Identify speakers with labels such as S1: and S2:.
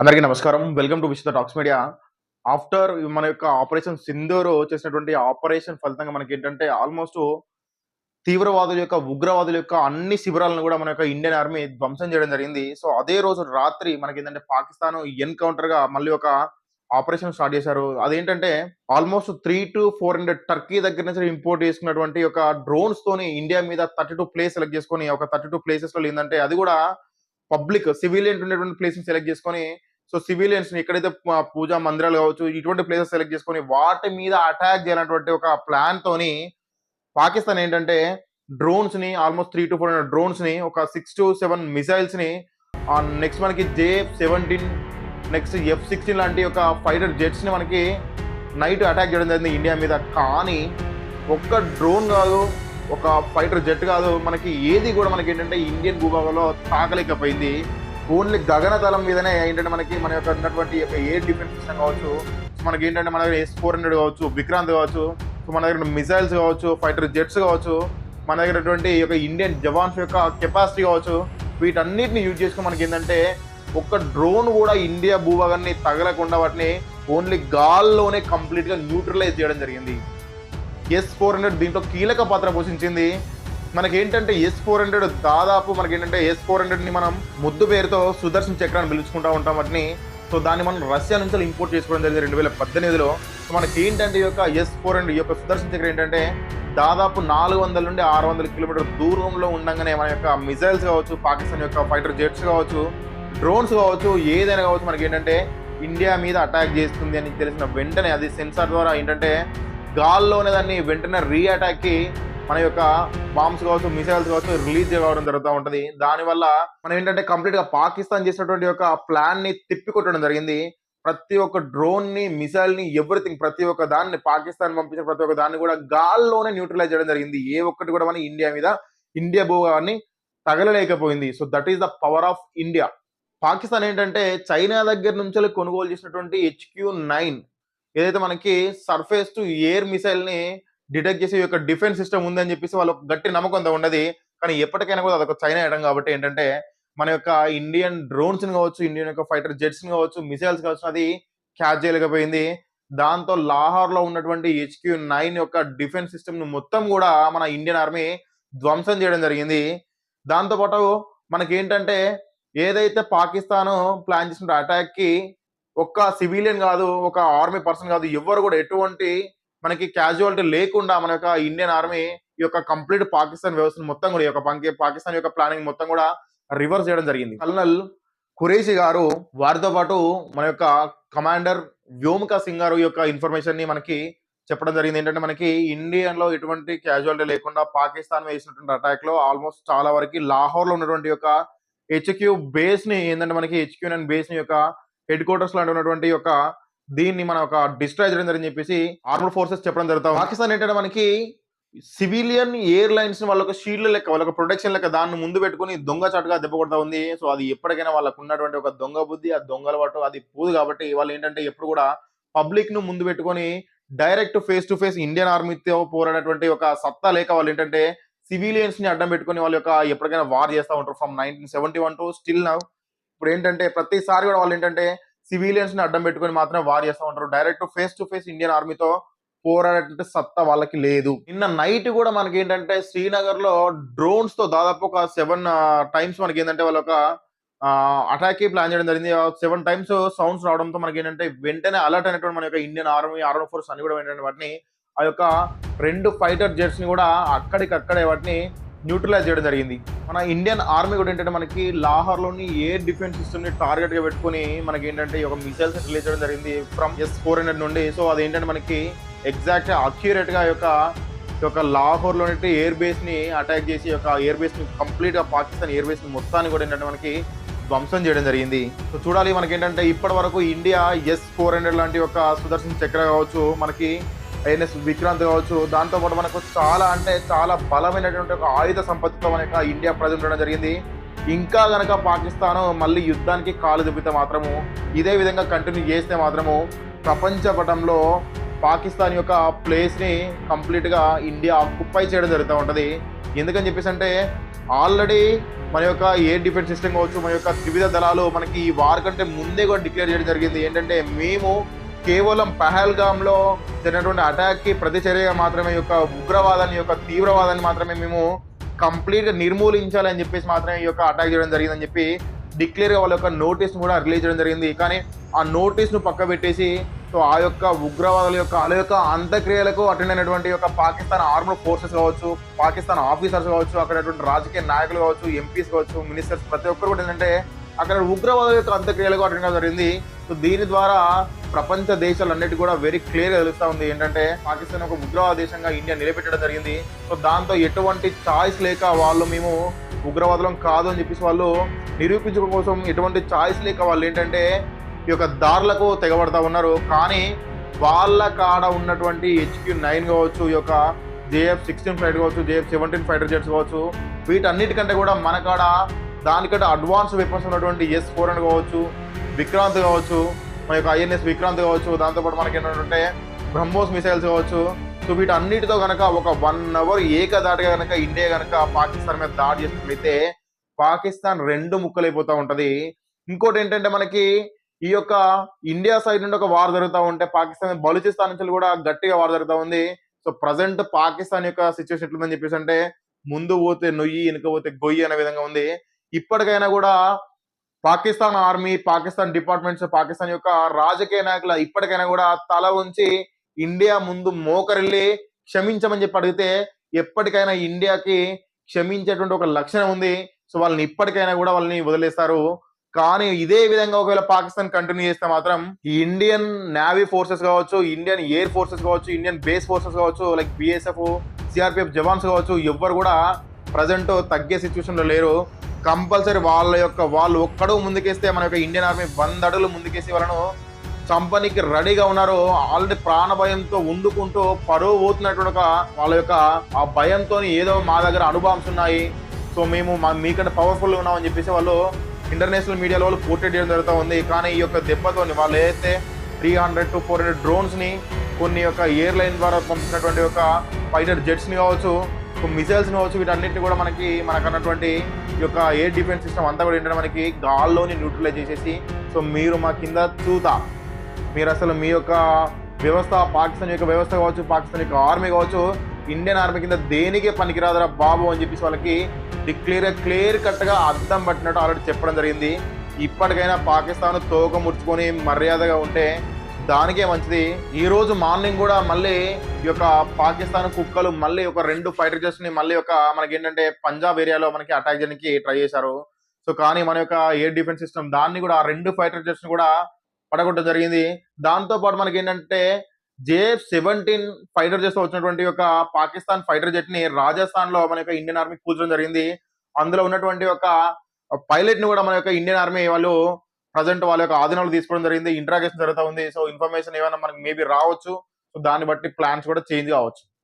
S1: అందరికీ నమస్కారం. Welcome to Vishwa talks media after మన యొక్క ఆపరేషన్ సింధూరు చేసినటువంటి ఆపరేషన్ ఫలితంగా మనకి ఏంటంటే ఆల్మోస్ట్ తీవ్రవాదుల యొక్క ఉగ్రవాదుల యొక్క అన్ని శిబిరాలను కూడా మన యొక్క ఇండియన్ ఆర్మీ ధ్వంసం చేయడం జరిగింది. సో అదే రోజు రాత్రి మనకి ఏంటంటే పాకిస్తాన్ ఎన్కౌంటర్గా మళ్ళీ ఒక ఆపరేషన్ స్టార్ట్ చేశారు. అదేంటంటే almost three to four hundred Turkey దగ్గర నుంచి ఇంపోర్ట్ చేసుకున్నటువంటి ఒక డ్రోన్స్ తోని ఇండియా మీద థర్టీ టూ ప్లేస్ సెలెక్ట్ చేసుకొని ఒక థర్టీ టూ ప్లేసెస్లో ఏంటంటే అది కూడా పబ్లిక్ సివిలియన్ ఉండేటువంటి ప్లేస్ని సెలెక్ట్ చేసుకొని సో సివిలియన్స్ ఎక్కడైతే పూజా మందిరాలు కావచ్చు ఇటువంటి ప్లేసెస్ సెలెక్ట్ చేసుకొని వాటి మీద అటాక్ చేయాలన్నటువంటి ఒక ప్లాన్ తోని పాకిస్తాన్ ఏంటంటే డ్రోన్స్ని almost three to four hundred డ్రోన్స్ని ఒక సిక్స్ టు సెవెన్ మిసైల్స్ని నెక్స్ట్ మనకి J seventeen next F sixteen లాంటి ఒక ఫైటర్ జెట్స్ని మనకి నైట్ అటాక్ చేయడం జరిగింది ఇండియా మీద. కానీ ఒక్క డ్రోన్ కాదు ఒక ఫైటర్ జెట్ కాదు మనకి ఏది కూడా మనకి ఏంటంటే ఇండియన్ భూభాగంలో తాకలేకపోయింది. ఓన్లీ గగనతలం మీదనే ఏంటంటే మనకి మన యొక్క ఉన్నటువంటి యొక్క ఎయిర్ డిఫెన్స్ సిస్టమ్ కావచ్చు మనకి ఏంటంటే మన దగ్గర ఎస్ ఫోర్ హండ్రెడ్ కావచ్చు విక్రాంత్ కావచ్చు సో మన దగ్గర మిసైల్స్ కావచ్చు ఫైటర్ జెట్స్ కావచ్చు మన దగ్గర యొక్క ఇండియన్ జవాన్స్ యొక్క కెపాసిటీ కావచ్చు వీటన్నిటిని యూజ్ చేసుకుని మనకి ఏంటంటే ఒక్క డ్రోన్ కూడా ఇండియా భూభాగాన్ని తగలకుండా వాటిని ఓన్లీ గాల్లోనే కంప్లీట్గా న్యూట్రలైజ్ చేయడం జరిగింది. ఎస్ ఫోర్ హండ్రెడ్ దీంట్లో కీలక పాత్ర పోషించింది. మనకేంటంటే ఎస్ ఫోర్ హండ్రెడ్ దాదాపు మనకి ఏంటంటే ఎస్ ఫోర్ హండ్రెడ్ని మనం ముద్దు పేరుతో సుదర్శన్ చక్రాన్ని పిలుచుకుంటా ఉంటాం వాటిని. సో దాన్ని మనం రష్యా నుంచి ఇంపోర్ట్ చేసుకోవడం జరిగింది రెండు వేల పద్దెనిమిదిలో. సో మనకి ఏంటంటే ఈ యొక్క ఎస్ ఫోర్ హండ్రెడ్ ఈ యొక్క సుదర్శన్ చక్రం ఏంటంటే దాదాపు నాలుగు వందల నుండి ఆరు వందల కిలోమీటర్ దూరంలో ఉండగానే మన యొక్క మిసైల్స్ కావచ్చు పాకిస్తాన్ యొక్క ఫైటర్ జెట్స్ కావచ్చు డ్రోన్స్ కావచ్చు ఏదైనా కావచ్చు మనకి ఏంటంటే ఇండియా మీద అటాక్ చేస్తుంది అని తెలిసిన వెంటనే అది సెన్సార్ ద్వారా ఏంటంటే గాల్లోనే దాన్ని వెంటనే రీ కి మన యొక్క బాంబ్స్ కావచ్చు మిసైల్స్ కావచ్చు రిలీజ్ కావడం జరుగుతూ ఉంటది. దానివల్ల మనం ఏంటంటే కంప్లీట్గా పాకిస్తాన్ చేసినటువంటి యొక్క ప్లాన్ని తిప్పికొట్టడం జరిగింది. ప్రతి ఒక్క డ్రోన్ని మిసైల్ని ఎవ్రీథింగ్ ప్రతి ఒక్క దాన్ని పాకిస్తాన్ పంపించిన ప్రతి ఒక్క దాన్ని కూడా గాల్లోనే న్యూట్రలైజ్ చేయడం జరిగింది. ఏ ఒక్కటి కూడా మన ఇండియా మీద ఇండియా భూభాగాన్ని తగలలేకపోయింది. So that is the power of India. Pakistan ఏంటంటే చైనా దగ్గర నుంచి కొనుగోలు చేసినటువంటి హెచ్క్యూ నైన్ ఏదైతే మనకి సర్ఫేస్ టు ఎయిర్ మిసైల్ని డిటెక్ట్ చేసే యొక్క డిఫెన్స్ సిస్టమ్ ఉందని చెప్పేసి వాళ్ళకి గట్టి నమ్మకం ఉన్నది. కానీ ఎప్పటికైనా కూడా అదొక చైనా ఇవ్వడం కాబట్టి ఏంటంటే మన యొక్క ఇండియన్ డ్రోన్స్ కావచ్చు ఇండియన్ యొక్క ఫైటర్ జెట్స్ కావచ్చు మిసైల్స్ కావచ్చు అది క్యాచ్ చేయలేకపోయింది. దాంతో లాహోర్లో ఉన్నటువంటి హెచ్క్యూ నైన్ యొక్క డిఫెన్స్ సిస్టమ్ను మొత్తం కూడా మన ఇండియన్ ఆర్మీ ధ్వంసం చేయడం జరిగింది. దాంతో పాటు మనకి ఏంటంటే ఏదైతే పాకిస్తాన్ ప్లాన్ చేసిన అటాక్కి ఒక్క సివిలియన్ కాదు ఒక ఆర్మీ పర్సన్ కాదు ఎవరు కూడా ఎటువంటి మనకి క్యాజువాలిటీ లేకుండా మన యొక్క ఇండియన్ ఆర్మీ ఈ యొక్క కంప్లీట్ పాకిస్తాన్ వ్యవస్థను మొత్తం కూడా ఈ యొక్క పాకిస్తాన్ యొక్క ప్లానింగ్ మొత్తం కూడా రివర్స్ చేయడం జరిగింది. కల్నల్ ఖురేషి గారు వారితో పాటు మన యొక్క కమాండర్ వ్యోమికా సింగ్ గారు ఈ యొక్క ఇన్ఫర్మేషన్ని మనకి చెప్పడం జరిగింది. ఏంటంటే మనకి ఇండియన్లో ఎటువంటి క్యాజువాలిటీ లేకుండా పాకిస్తాన్ వేసినటువంటి అటాక్లో ఆల్మోస్ట్ చాలా వరకు లాహోర్లో ఉన్నటువంటి యొక్క హెచ్క్యూ బేస్ని ఏంటంటే మనకి హెచ్క్యూ నైన్ బేస్ని యొక్క హెడ్ క్వార్టర్స్ లాంటి ఉన్నటువంటి యొక్క దీన్ని మనం ఒక డిస్ట్రాయ్ చేయడం జరిగింది చెప్పేసి ఆర్మడ్ ఫోర్సెస్ చెప్పడం జరుగుతుంది పాకిస్తాన్ ఏంటంటే మనకి సివిలియన్ ఎయిర్ లైన్స్ వాళ్ళకి షీల్డ్ లెక్క వాళ్ళకి ప్రొటెక్షన్ లెక్క దాన్ని ముందు పెట్టుకుని దొంగ చాటుగా దెబ్బ కొడతా ఉంది. సో అది ఎప్పటికైనా వాళ్ళకు ఉన్నటువంటి ఒక దొంగ బుద్ధి ఆ దొంగల పట్టు అది పోదు కాబట్టి వాళ్ళు ఏంటంటే ఎప్పుడు కూడా పబ్లిక్ను ముందు పెట్టుకొని direct face to face Indian ఆర్మీతో పోరాడేటువంటి ఒక సత్తా లేక వాళ్ళు ఏంటంటే సివిలియన్స్ని అడ్డం పెట్టుకొని వాళ్ళ యొక్క ఎప్పటికైనా వార్ చేస్తూ ఉంటారు. From nineteen seventy one to still now ఇప్పుడు ఏంటంటే ప్రతిసారి కూడా వాళ్ళు ఏంటంటే సివిలియన్స్ని అడ్డం పెట్టుకొని మాత్రమే వార్ చేస్తూ ఉంటారు. Direct face to face Indian ఆర్మీతో పోరాడేటువంటి సత్తా వాళ్ళకి లేదు. నిన్న నైట్ కూడా మనకి ఏంటంటే శ్రీనగర్లో డ్రోన్స్తో దాదాపు ఒక సెవెన్ టైమ్స్ మనకి ఏంటంటే వాళ్ళ ఒక అటాక్ ప్లాన్ చేయడం జరిగింది. సెవెన్ టైమ్స్ సౌండ్స్ రావడంతో మనకి ఏంటంటే వెంటనే అలర్ట్ అయినటువంటి మన యొక్క ఇండియన్ ఆర్మీ ఆర్మీ ఫోర్స్ అని కూడా ఏంటంటే వాటిని ఆ యొక్క రెండు ఫైటర్ జెట్స్ని కూడా అక్కడికక్కడే వాటిని న్యూట్రలైజ్ చేయడం జరిగింది. మన ఇండియన్ ఆర్మీ కూడా ఏంటంటే మనకి లాహోర్లోని ఎయిర్ డిఫెన్స్ సిస్టమ్ని టార్గెట్గా పెట్టుకుని పెట్టుకొని మనకి ఏంటంటే ఈ యొక్క మిసైల్స్ రిలీజ్ చేయడం జరిగింది ఫ్రమ్ ఎస్ ఫోర్ హండ్రెడ్ నుండి. సో అది ఏంటంటే మనకి ఎగ్జాక్ట్ అక్యురేట్గా యొక్క ఈ యొక్క లాహోర్ ఎయిర్ బేస్ని అటాక్ చేసి యొక్క ఎయిర్ బేస్ని కంప్లీట్గా పాకిస్తాన్ ఎయిర్ బేస్ని మొత్తాన్ని కూడా ఏంటంటే మనకి ధ్వంసం చేయడం జరిగింది. సో చూడాలి మనకి ఏంటంటే ఇప్పటి వరకు ఇండియా ఎస్ ఫోర్ హండ్రెడ్ లాంటి ఒక సుదర్శన్ చక్ర కావచ్చు మనకి ఎన్ఎస్ విక్రాంత్ కావచ్చు. దాంతో పాటు మనకు చాలా అంటే చాలా బలమైనటువంటి ఒక ఆయుధ సంపత్తితో మన ఇండియా ప్రజలు ఉండడం జరిగింది. ఇంకా కనుక పాకిస్తాన్ మళ్ళీ యుద్ధానికి కాలు దిబ్బితే మాత్రము ఇదే విధంగా కంటిన్యూ చేస్తే మాత్రము ప్రపంచ పటంలో పాకిస్తాన్ యొక్క ప్లేస్ని కంప్లీట్గా ఇండియా ఆక్యుపై చేయడం జరుగుతూ ఉంటుంది. ఎందుకని చెప్పేసి అంటే ఆల్రెడీ మన యొక్క ఎయిర్ డిఫెన్స్ సిస్టమ్ కావచ్చు మన యొక్క త్రివిధ దళాలు మనకి ఈ వార్ కంటే ముందే కూడా డిక్లేర్ చేయడం జరిగింది. ఏంటంటే మేము కేవలం పహల్గామ్లో జరిగినటువంటి అటాక్కి ప్రతిచర్య మాత్రమే యొక్క ఉగ్రవాదాన్ని యొక్క తీవ్రవాదాన్ని మాత్రమే మేము కంప్లీట్గా నిర్మూలించాలని చెప్పేసి మాత్రమే ఈ యొక్క అటాక్ చేయడం జరిగిందని చెప్పి డిక్లేర్గా వాళ్ళ యొక్క నోటీస్ కూడా రిలీజ్ చేయడం జరిగింది. కానీ ఆ నోటీస్ను పక్క పెట్టేసి సో ఆ యొక్క ఉగ్రవాదుల యొక్క వాళ్ళ యొక్క అంత్యక్రియలకు అటెండ్ అయినటువంటి యొక్క పాకిస్తాన్ ఆర్మ్డ్ ఫోర్సెస్ కావచ్చు పాకిస్తాన్ ఆఫీసర్స్ కావచ్చు అక్కడ రాజకీయ నాయకులు కావచ్చు ఎంపీస్ కావచ్చు మినిస్టర్స్ ప్రతి ఒక్కరు కూడా ఏంటంటే అక్కడ ఉగ్రవాదుల యొక్క అంత్యక్రియలకు అటెండ్ కావడం జరిగింది. సో దీని ద్వారా ప్రపంచ దేశాలన్నిటి కూడా వెరీ క్లియర్గా తెలుస్తా ఉంది. ఏంటంటే పాకిస్తాన్ ఒక ఉగ్రవాద దేశంగా ఇండియా నిలబెట్టడం జరిగింది. సో దాంతో ఎటువంటి చాయిస్ లేక వాళ్ళు మేము ఉగ్రవాదులం కాదు అని చెప్పేసి వాళ్ళు నిరూపించడం కోసం ఎటువంటి చాయిస్ లేక వాళ్ళు ఏంటంటే ఈ యొక్క దారులకు తెగబడతా ఉన్నారు. కానీ వాళ్ళ కాడ ఉన్నటువంటి హెచ్క్యూ నైన్ కావచ్చు ఈ యొక్క జేఎఫ్ సిక్స్టీన్ ఫ్లైట్ కావచ్చు జేఎఫ్ సెవెంటీన్ ఫైటర్ జెట్స్ కావచ్చు వీటన్నిటికంటే కూడా మన కాడ దానికంటే అడ్వాన్స్ వెపన్స్ ఉన్నటువంటి ఎస్ ఫోర్ అండ్ కావచ్చు విక్రాంత్ కావచ్చు మన యొక్క ఐఎన్ఎస్ విక్రాంత్ కావచ్చు దాంతోపాటు మనకి ఏంటంటే బ్రహ్మోస్ మిసైల్స్ కావచ్చు. సో వీటన్నిటితో కనుక ఒక వన్ అవర్ ఏకదాటిగా కనుక ఇండియా కనుక పాకిస్తాన్ మీద దాడి చేసినట్లయితే పాకిస్తాన్ రెండు ముక్కలైపోతా ఉంటది. ఇంకోటి ఏంటంటే మనకి ఈ యొక్క ఇండియా సైడ్ నుండి ఒక వార్ జరుగుతూ ఉంటే పాకిస్తాన్ బలూచిస్తాన్ నుంచి కూడా గట్టిగా వార్ జరుగుతూ ఉంది. సో ప్రజెంట్ పాకిస్తాన్ యొక్క సిచ్యువేషన్ ఎట్లుందని చెప్పేసి అంటే ముందు పోతే నొయ్యి వెనుక పోతే గొయ్యి అనే విధంగా ఉంది. ఇప్పటికైనా కూడా పాకిస్తాన్ ఆర్మీ పాకిస్తాన్ డిపార్ట్మెంట్స్ పాకిస్తాన్ యొక్క రాజకీయ నాయకుల ఇప్పటికైనా కూడా తల ఉంచి ఇండియా ముందు మోకరిల్లి క్షమించమని చెప్పి అడిగితే ఎప్పటికైనా ఇండియాకి క్షమించేటువంటి ఒక లక్షణం ఉంది. సో వాళ్ళని ఇప్పటికైనా కూడా వాళ్ళని వదిలేస్తారు. కానీ ఇదే విధంగా ఒకవేళ పాకిస్తాన్ కంటిన్యూ చేస్తే మాత్రం ఈ ఇండియన్ నేవీ ఫోర్సెస్ కావచ్చు ఇండియన్ ఎయిర్ ఫోర్సెస్ కావచ్చు ఇండియన్ బేస్ ఫోర్సెస్ కావచ్చు లైక్ బిఎస్ఎఫ్ సిఆర్పిఎఫ్ జవాన్స్ కావచ్చు ఎవ్వరు కూడా ప్రజెంట్ తగ్గే సిచ్యువేషన్లో లేరు. కంపల్సరీ వాళ్ళ యొక్క వాళ్ళు ఒక్కడు ముందుకేస్తే మన యొక్క ఇండియన్ ఆర్మీ వంద అడుగులు ముందుకేసి వాళ్ళను చంపనీకి రెడీగా ఉన్నారు. ఆల్రెడీ ప్రాణ భయంతో వండుకుంటూ పరువు పోతున్నటువంటి వాళ్ళ యొక్క ఆ భయంతో ఏదో మా దగ్గర అనుభవంస్ ఉన్నాయి. సో మేము మా- మీకంటే పవర్ఫుల్ ఉన్నామని చెప్పేసి వాళ్ళు ఇంటర్నేషనల్ మీడియాలో వాళ్ళు పోర్ట్రేట్ చేయడం జరుగుతూ ఉంది. కానీ ఈ యొక్క దెబ్బతోని వాళ్ళు ఏదైతే three hundred to four hundred డ్రోన్స్ని కొన్ని యొక్క ఎయిర్లైన్ ద్వారా పంపించినటువంటి ఒక ఫైటర్ జెట్స్ని కావచ్చు సో మిసైల్స్ కావచ్చు వీటన్నిటిని కూడా మనకి మనకు అన్నటువంటి ఈ యొక్క ఎయిర్ డిఫెన్స్ సిస్టమ్ అంతా కూడా ఏంటంటే మనకి గాల్లోని న్యూట్రలైజ్ చేసేసి సో మీరు మా కింద చూతా మీరు అసలు మీ యొక్క వ్యవస్థ పాకిస్తాన్ యొక్క వ్యవస్థ కావచ్చు పాకిస్తాన్ యొక్క ఆర్మీ కావచ్చు ఇండియన్ ఆర్మీ కింద దేనికే పనికిరాదురా బాబు అని చెప్పేసి వాళ్ళకి క్లియర్ క్లియర్ కట్గా అర్థం పట్టినట్టు ఆల్రెడీ చెప్పడం జరిగింది. ఇప్పటికైనా పాకిస్తాన్ తోక ముడుచుకొని మర్యాదగా ఉంటే దానికే మంచిది. ఈ రోజు మార్నింగ్ కూడా మళ్ళీ ఈ యొక్క పాకిస్తాన్ కుక్కలు మళ్ళీ ఒక రెండు ఫైటర్ జెట్స్ని మళ్ళీ ఒక మనకి ఏంటంటే పంజాబ్ ఏరియాలో మనకి అటాక్ చేయడానికి ట్రై చేశారు. సో కానీ మన యొక్క ఎయిర్ డిఫెన్స్ సిస్టమ్ దాన్ని కూడా ఆ రెండు ఫైటర్ జెట్స్ని కూడా పడగొట్టడం జరిగింది. దాంతో పాటు మనకి ఏంటంటే జేఎఫ్ సెవెంటీన్ ఫైటర్ జెట్స్ వచ్చినటువంటి ఒక పాకిస్తాన్ ఫైటర్ జెట్ని రాజస్థాన్లో మన యొక్క ఇండియన్ ఆర్మీ కూల్చడం జరిగింది. అందులో ఉన్నటువంటి ఒక పైలట్ని కూడా మన యొక్క ఇండియన్ ఆర్మీ వాళ్ళు ప్రజెంట్ వాళ్ళ యొక్క ఆధీనంలో తీసుకోవడం జరిగింది ఇంట్రాగేషన్ జరుగుతూ ఉంది. సో ఇన్ఫర్మేషన్ ఏమైనా మనకి మేబీ రావచ్చు. సో దాన్ని బట్టి ప్లాన్స్ కూడా చేంజ్ కావచ్చు.